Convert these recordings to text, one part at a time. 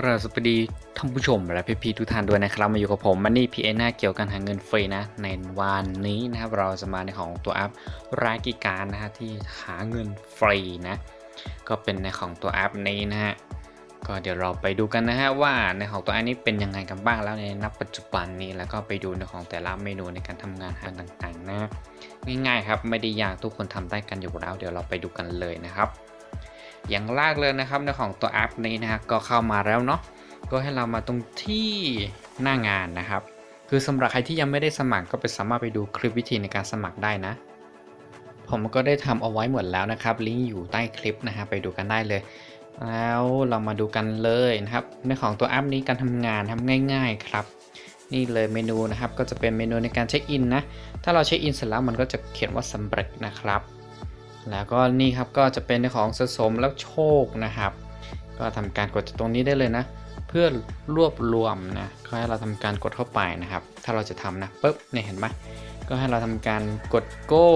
กราบสวัสดีท่านผู้ชมและพี่พีทุกท่านด้วยนะครับมาอยู่กับผมมันนี่พีเอหน้าเกี่ยวกับหาเงินฟรีนะ ในวันนี้นะครับเราจะมาในของตัวแอปรายกิการนะฮะที่หาเงินฟรีนะ ก็เป็นในของตัวแอปนี้นะฮะก็เดี๋ยวเราไปดูกันนะฮะว่าในของตัวแอปนี้เป็นยังไงกันบ้างแล้วในนับปัจจุบันนี้แล้วก็ไปดูในของแต่ละเมนูในการทำงานหาต่างๆนะง่ายๆครับไม่ได้ยากทุกคนทำได้กันอยู่แล้ว เดี๋ยวเราไปดูกันเลยนะครับ อย่างแรกเลยนะครับในของตัวแอปนี้นะฮะก็เข้ามาแล้วเนาะก็ให้เรามาตรงที่หน้างานนะครับ คือสำหรับใครที่ยังไม่ได้สมัครก็ไปสามารถไปดูคลิปวิธีในการสมัครได้นะ ผมก็ได้ทำเอาไว้หมดแล้วนะครับ ลิงก์อยู่ใต้คลิปนะฮะไปดูกันได้เลย แล้วเรามาดูกันเลยนะครับในของตัวแอปนี้การทำงานทำง่าย ๆครับนี่เลยเมนูนะครับก็จะเป็นเมนูในการเช็คอินนะ ถ้าเราเช็คอินเสร็จแล้วมันก็จะเขียนว่าสำเร็จนะครับ แล้วก็นี่ครับก็จะเป็นของสะสมแล้วโชคนะครับ ก็ทำการกดตรงนี้ได้เลยนะ เพื่อรวบรวมนะก็ให้เราทำการกดเข้าไปนะครับ ถ้าเราจะทำนะปุ๊บเนี่ยเห็นไหมก็ให้เราทำการกดโก้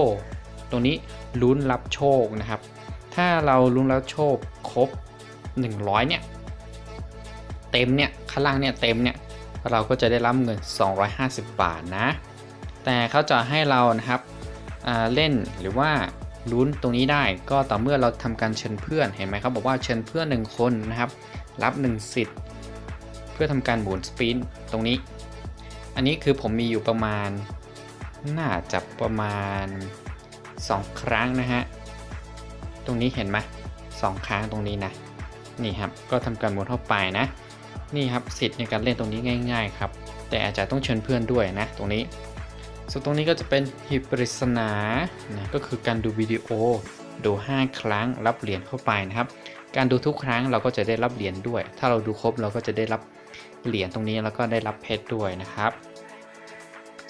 ตรงนี้ลุ้นรับโชคนะครับ ถ้าเราลุ้นรับโชคครบ 100 เนี่ย เต็มเนี่ยข้างล่างเนี่ยเต็มเนี่ยเราก็จะได้รับเงิน 250 บาทนะ แต่เขาจะให้เรานะครับเล่นหรือว่า ลุ้นตรงนี้ได้ก็ต่อเมื่อเราทำการเชิญเพื่อนเห็นไหมครับบอกว่าเชิญเพื่อนหนึ่งคนนะครับ รับ 1 สิทธิ์ เพื่อทำการหมุนสปินตรงนี้ อันนี้คือผมมีอยู่ประมาณน่าจะประมาณ 2 ครั้งนะฮะตรงนี้เห็นไหมสองครั้งตรงนี้นะนี่ครับก็ทำการหมุนเข้าไปนะนี่ครับสิทธิ์ในการเล่นตรงนี้ง่าย ๆ ครับ แต่อาจจะต้องเชิญเพื่อนด้วยนะ ตรงนี้ ส่วนตรงนี้ก็จะเป็นหีบปริศนานะก็คือการดูวิดีโอดู 5 ครั้งรับเหรียญเข้าไปนะครับ การดูทุกครั้งเราก็จะได้รับเหรียญด้วย ถ้าเราดูครบเราก็จะได้รับเหรียญตรงนี้แล้วก็ได้รับเพชรด้วยนะครับ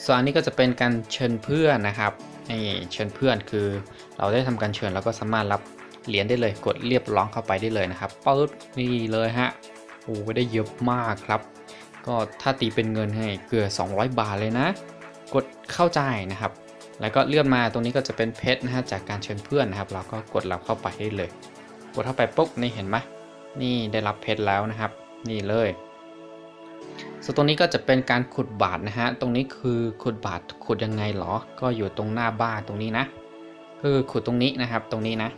ส่วนอันนี้ก็จะเป็นการเชิญเพื่อนนะครับนี่เชิญเพื่อนคือเราได้ทำการเชิญแล้วก็สามารถรับเหรียญได้เลยกดเรียบร้องเข้าไปได้เลยนะครับปึ๊บนี่เลยฮะโอ้ได้เยอะมากครับ ก็ถ้าตีเป็นเงินให้เกือบ200 บาทเลยนะ กดเข้าใจนะครับ แล้วก็เลื่อนมาตรงนี้ก็จะเป็นเพชรนะฮะจากการเชิญเพื่อนนะครับ เราก็กดรับเข้าไปได้เลย กดเข้าไปปุ๊บนี่เห็นไหมนี่ได้รับเพชรแล้วนะครับ นี่เลยส่วนตรงนี้ก็จะเป็นการขุดบาทนะฮะ ตรงนี้คือขุดบาทขุดยังไงหรอ ก็อยู่ตรงหน้าบ้านตรงนี้นะ คือขุดตรงนี้นะครับ ตรงนี้นะ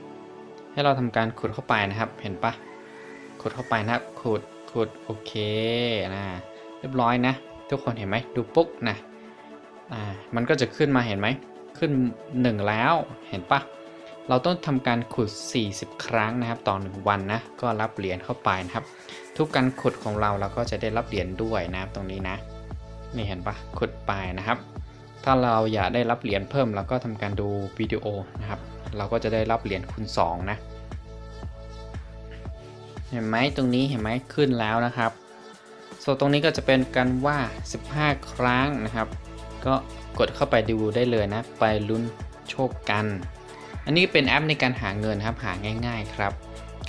ให้เราทำการขุดเข้าไปนะครับ เห็นปะขุดเข้าไปนะครับ ขุด ขุด โอเคนะ เรียบร้อยนะ ทุกคนเห็นไหม ดูปุ๊บนะ อ่ามันก็จะขึ้นมาเห็นไหม ขึ้น 1 แล้วเห็นปะเราต้องทำการขุด 40 ครั้งนะครับ ต่อ 1 วันนะ ก็รับเหรียญเข้าไปนะครับ ทุกการขุดของเราเราก็จะได้รับเหรียญด้วยนะครับตรงนี้นะ นี่เห็นปะขุดไปนะครับ ถ้าเราอยากได้รับเหรียญเพิ่มเราก็ทำการดูวิดีโอนะครับ เราก็จะได้รับเหรียญคูณ2นะเห็นไหมตรงนี้เห็นไหมขึ้นแล้วนะครับ ส่วนตรงนี้ก็จะเป็นการว่า 15 ครั้งนะครับ ก็กดเข้าไปดูได้เลยนะ ไปลุ้นโชคกัน อันนี้เป็นแอปในการหาเงินครับหาง่าย ๆครับ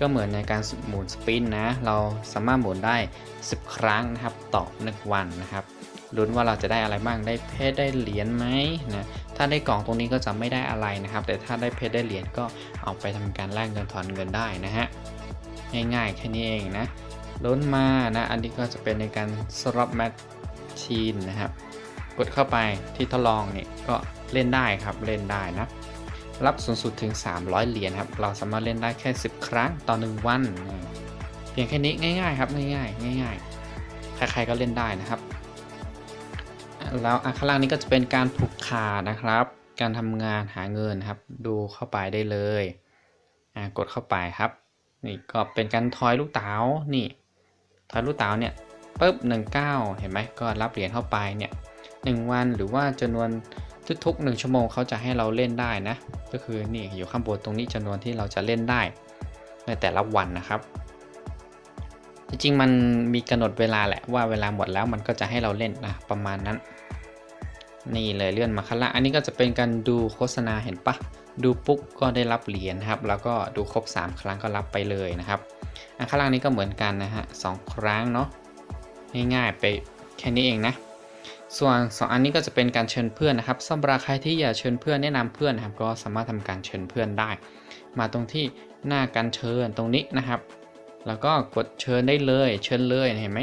ก็เหมือนในการหมุนสปินนะ เราสามารถหมุนได้ 10 ครั้งนะครับต่อ1วันนะครับลุ้นว่าเราจะได้อะไรบ้างได้เพชรได้เหรียญไหมนะถ้าได้กล่องตรงนี้ก็จะไม่ได้อะไรนะครับ แต่ถ้าได้เพชรได้เหรียญก็เอาไปทำการแลกเงินถอนเงินได้นะฮะง่ายๆแค่นี้เองนะล้นมานะอันนี้ก็จะเป็นในการสรับแมชชีนนะครับ กดเข้าไปที่ทดลองนี่ก็เล่นได้ครับเล่นได้นะรับสูงสุดถึง 300 เหรียญครับ เราสามารถเล่นได้แค่ 10 ครั้งต่อ 1 วัน เพียงแค่นี้ง่ายๆครับง่ายๆง่ายๆ ใครๆก็เล่นได้นะครับ แล้วอันข้างล่างนี้ก็จะเป็นการผูกขาดนะครับ การทำงานหาเงินครับ ดูเข้าไปได้เลยกดเข้าไปครับ นี่ก็เป็นการทอยลูกเต๋านี่ ทอยลูกเต๋าเนี่ยปุ๊บ19 เห็นไหมก็รับเหรียญเข้าไปเนี่ย หนึ่งวันหรือว่าจำนวนทุกๆ1ชั่วโมงเขาจะให้เราเล่นได้นะ ก็คือนี่อยู่ข้างบนตรงนี้จำนวนที่เราจะเล่นได้ ในแต่ละวันนะครับ จริงๆมันมีกำหนดเวลาแหละว่าเวลาหมดแล้วมันก็จะให้เราเล่นนะประมาณนั้น นี่เลยเลื่อนมาข้างล่างอันนี้ก็จะเป็นการดูโฆษณาเห็นปะดูปุ๊บก็ได้รับเหรียญครับ แล้วก็ดูครบ 3 ครั้งก็รับไปเลยนะครับอันข้างล่างนี้ก็เหมือนกันนะฮะสครั้งเนาะง่ายๆไปแค่นี้เองนะ ส่วน 2 อันนี้ก็จะเป็นการเชิญเพื่อนนะครับสำหรับใครที่อยากเชิญเพื่อนแนะนำเพื่อนนะครับ ก็สามารถทำการเชิญเพื่อนได้ มาตรงที่หน้าการเชิญตรงนี้นะครับ แล้วก็กดเชิญได้เลย เชิญเลยเห็นไหม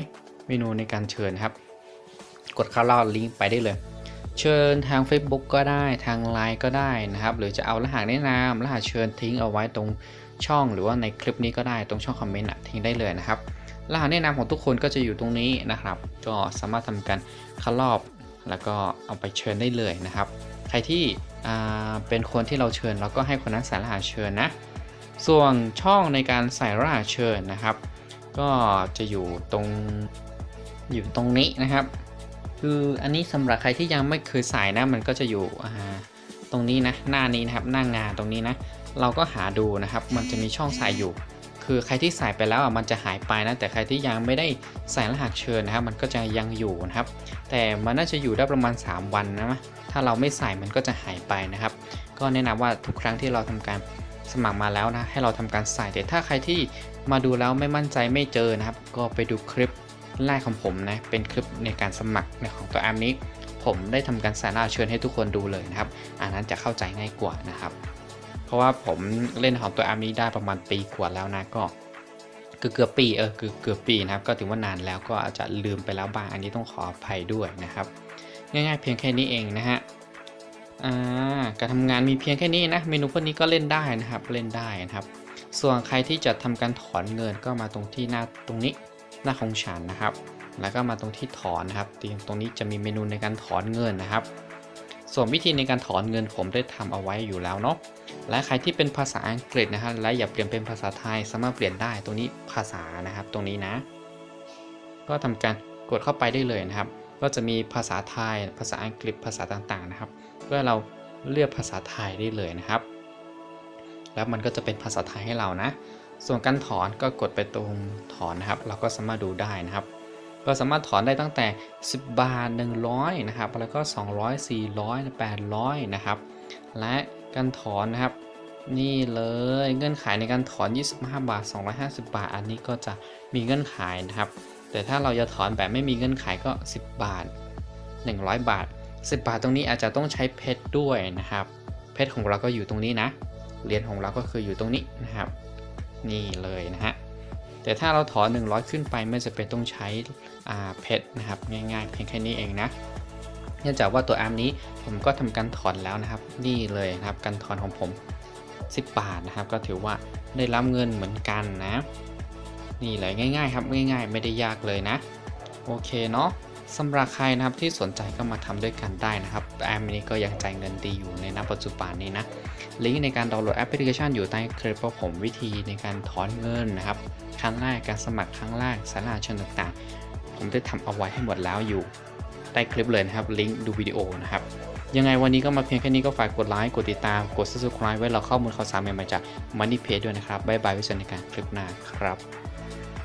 เมนูในการเชิญครับ กดเข้าลอดลิงก์ไปได้เลย เชิญทาง Facebook ก็ได้ทาง Line ก็ได้นะครับ หรือจะเอารหัสแนะนำรหัสเชิญทิ้งเอาไว้ตรงช่องหรือว่าในคลิปนี้ก็ได้ตรงช่องคอมเมนต์ทิ้งได้เลยนะครับ รหัสแนะนำของทุกคนก็จะอยู่ตรงนี้นะครับ ก็สามารถทำการเข้ารอบ แล้วก็เอาไปเชิญได้เลยนะครับ ใครที่เป็นคนที่เราเชิญเราก็ให้คนนั้นใส่รหัสเชิญนะ ส่วนช่องในการใส่รหัสเชิญนะครับ ก็จะอยู่ตรงอยู่ตรงนี้นะครับ คืออันนี้สำหรับใครที่ยังไม่เคยใส่นะมันก็จะอยู่ตรงนี้นะหน้านี้นะครับหน้างานตรงนี้นะเราก็หาดูนะครับ มันจะมีช่องใส่อยู่ คือใครที่ใส่ไปแล้วอะมันจะหายไปนะ แต่ใครที่ยังไม่ได้ใส่รหัสเชิญนะครับ มันก็จะยังอยู่นะครับ แต่มันน่าจะอยู่ได้ประมาณ 3 วันนะถ้าเราไม่ใส่มันก็จะหายไปนะครับ ก็แนะนำว่าทุกครั้งที่เราทำการสมัครมาแล้วนะให้เราทำการใส่แต่ถ้าใครที่มาดูแล้วไม่มั่นใจไม่เจอนะครับ ก็ไปดูคลิปแรกของผมนะเป็นคลิปในการสมัครในของตัวแอปนี้ ผมได้ทำการใส่รหัสเชิญให้ทุกคนดูเลยนะครับอันนั้นจะเข้าใจง่ายกว่านะครับ ราะว่าผมเล่นของตัวแอปนี้ได้ประมาณปีกว่าแล้วนะก็เกือบเกือบปีเออเกือบเกือบปีนะครับ ก็ถือว่านานแล้วก็อาจจะลืมไปแล้วบ้างอันนี้ต้องขออภัยด้วยนะครับ ง่ายๆเพียงแค่นี้เองนะฮะการทำงานมีเพียงแค่นี้นะเมนูพวกนี้ก็เล่นได้นะครับเล่นได้นะครับ ส่วนใครที่จะทำการถอนเงินก็มาตรงที่หน้าตรงนี้หน้าของฉันนะครับ แล้วก็มาตรงที่ถอนนะครับตรงนี้จะมีเมนูในการถอนเงินนะครับ ส่วนวิธีในการถอนเงินผมได้ทำเอาไว้อยู่แล้วเนาะ และใครที่เป็นภาษาอังกฤษนะฮะและอยากเปลี่ยนเป็นภาษาไทยสามารถเปลี่ยนได้ตรงนี้ภาษานะครับ ตรงนี้นะ ก็ทำการกดเข้าไปได้เลยนะครับ ก็จะมีภาษาไทย ภาษาอังกฤษภาษาต่างๆนะครับเพื่อเราเลือกภาษาไทยได้เลยนะครับ แล้วมันก็จะเป็นภาษาไทยให้เรานะ ส่วนการถอนก็กดไปตรงถอนนะครับ เราก็สามารถดูได้นะครับ ก็สามารถถอนได้ตั้งแต่ 10 บาท 100 นะครับ แล้วก็ 200 400 800 นะครับ และ การถอนนะครับ นี่เลยเงื่อนไขในการถอน 25 บาท 250 บาท อันนี้ก็จะมีเงื่อนไขนะครับ แต่ถ้าเราจะถอนแบบไม่มีเงื่อนไขก็ 10 บาท 100 บาท 10 บาทตรงนี้อาจจะต้องใช้เพชรด้วยนะครับ เพชรของเราก็อยู่ตรงนี้นะ เหรียญของเราก็คืออยู่ตรงนี้นะครับ นี่เลยนะฮะแต่ถ้าเราถอน 100 ขึ้นไปไม่จะเป็นต้องใช้เพชรนะครับ ง่ายๆเพียงแค่นี้เองนะ เนื่องจากว่าตัวแอปนี้ผมก็ทำการถอนแล้วนะครับ นี่เลยนะครับการถอนของผม 10 บาทนะครับ ก็ถือว่าได้รับเงินเหมือนกันนะ นี่เลยง่าย ๆ ครับง่าย ๆ ไม่ได้ยากเลยนะ โอเคเนาะสำหรับใครนะครับที่สนใจก็มาทำด้วยกันได้นะครับแอปนี้ก็ยังจ่ายเงินดีอยู่ในณปัจจุบันนี้นะลิงก์ในการดาวน์โหลดแอปพลิเคชันอยู่ใต้คลิปของผมวิธีในการถอนเงินนะครับครั้งแรกการสมัครครั้งแรกสาระเชิต่างๆ ผมได้ทำเอาไว้ให้หมดแล้วอยู่ ใต้คลิปเลยนะครับ ลิงก์ดูวิดีโอนะครับ ยังไงวันนี้ก็มาเพียงแค่นี้ก็ฝากกดไลค์ กดติดตาม กด subscribe ไว้เราข้อมูลข่าวสารใหม่ๆจาก Money Page ด้วยนะครับ บ๊ายบายไว้เจอกันในการคลิปหน้าครับ